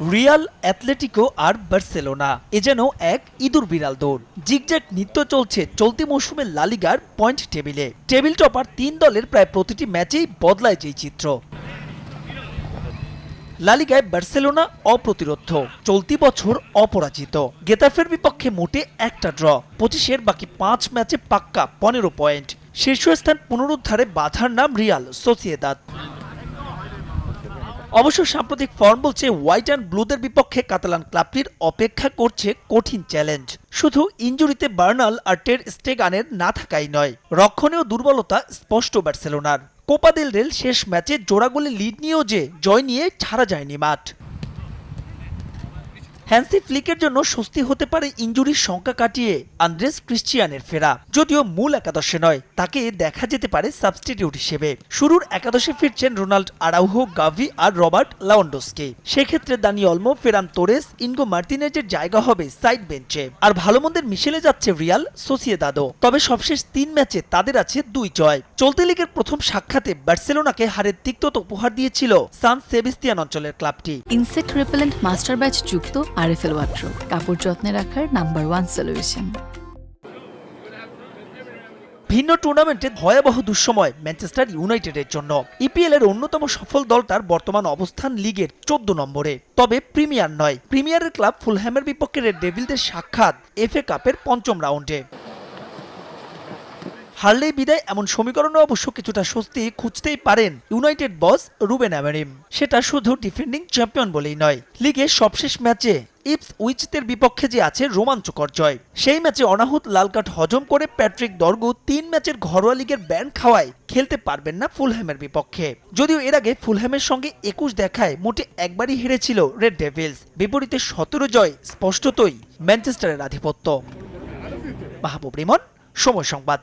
Real Atletico আর Barcelona. এ যেন এক ইঁদুর বিড়াল দৌড়। জিগজ্যাগ নৃত্য চলছে চলতি মৌসুমের লালিগার পয়েন্ট টেবিলে। টেবিল টপার তিন দলের প্রায় প্রতিটি ম্যাচেই বদলায় যেই চিত্র। লালিগায় বার্সেলোনা অপ্রতিরোধ্য। চলতি বছর অপরাজিত। গেতাফের বিপক্ষে মোটে একটা ড্র। পঁচিশের বাকি পাঁচ ম্যাচে পাক্কা পনেরো পয়েন্ট। শীর্ষস্থান পুনরুদ্ধারে বাধার নাম রিয়াল সোসিয়েদাদ। অবশ্য সাম্প্রতিক ফর্ম বলছে হোয়াইট অ্যান্ড ব্লুদের বিপক্ষে কাতালান ক্লাবটির অপেক্ষা করছে কঠিন চ্যালেঞ্জ শুধু ইঞ্জুরিতে বার্নাল আর টের স্টেগানের না থাকাই নয়, রক্ষণেও দুর্বলতা স্পষ্ট বার্সেলোনার। কোপা দেল রেল শেষ ম্যাচে জোড়াগুলি লিড নিয়েও যে জয় নিয়ে ছাড়া যায়নি মাঠ। হ্যান্সি ফ্লিকের জন্য স্বস্তি হতে পারে ইঞ্জুরির সংখ্যা কাটিয়ে আন্দ্রেস ক্রিশ্চিয়ানের ফেরা। যদিও মূল একাদশে নয়, তাকে দেখা যেতে পারে সাবস্টিটিউট হিসেবে। শুরুর একাদশে ফিরছেন রোনাল্ড আরাউহো, গাভি আর রবার্ট লাউন্ডোসকে সেক্ষেত্রে দানি অলমো, ফেরান তোরেস, ইনগো মার্টিনেজের জায়গা হবে সাইড বেঞ্চে। আর ভালো মন্দের মিশেলে যাচ্ছে রিয়াল সোসিয়েদাদো তবে সবশেষ তিন ম্যাচে তাদের আছে দুই জয়। চলতি লিগের প্রথম সাক্ষাতে বার্সেলোনাকে হারের তিক্ততা উপহার দিয়েছিল সান সেবিস্তিয়ান অঞ্চলের ক্লাবটি। ইনসেক্ট রিপেলেন্ট মাস্টার ব্যাচ যুক্ত আরএফএল ওয়াট্রো কাপড় যত্নে রাখার নাম্বার ওয়ান সলিউশন। ভিন্ন টুর্নামেন্টে ভয়াবহ দুঃসময় ম্যানচেস্টার ইউনাইটেডের জন্য। ইপিএল এর অন্যতম সফল দলটার বর্তমান অবস্থান লিগের চোদ্দ নম্বরে। তবে প্রিমিয়ার নয়, প্রিমিয়ারের ক্লাব ফুলহ্যামের বিপক্ষে রেড ডেভিলদের সাক্ষাৎ এফএ কাপের পঞ্চম রাউন্ডে। হারলেই বিদায় এমন সমীকরণে অবশ্য কিছুটা স্বস্তি খুঁজতেই পারেন ইউনাইটেড বস রুবেন অ্যামারিম। সেটা শুধু ডিফেন্ডিং চ্যাম্পিয়ন বলেই নয় লিগে সবশেষ ম্যাচে ইপস উইচদের বিপক্ষে যে আছে রোমাঞ্চকর জয়। সেই ম্যাচে অনাহুত লাল কার্ড হজম করে প্যাট্রিক দর্গু তিন ম্যাচের ঘরোয়া লিগের ব্যান খাওয়ায় খেলতে পারবেন না ফুলহ্যামের বিপক্ষে। যদিও এর আগে ফুলহ্যামের সঙ্গে একুশ দেখায় মোটে একবারই হেরেছিল রেড ডেভিলস। বিপরীতে সতেরো জয় স্পষ্টতই ম্যানচেস্টারের আধিপত্য। মাহবুব রিমন, সময় সংবাদ।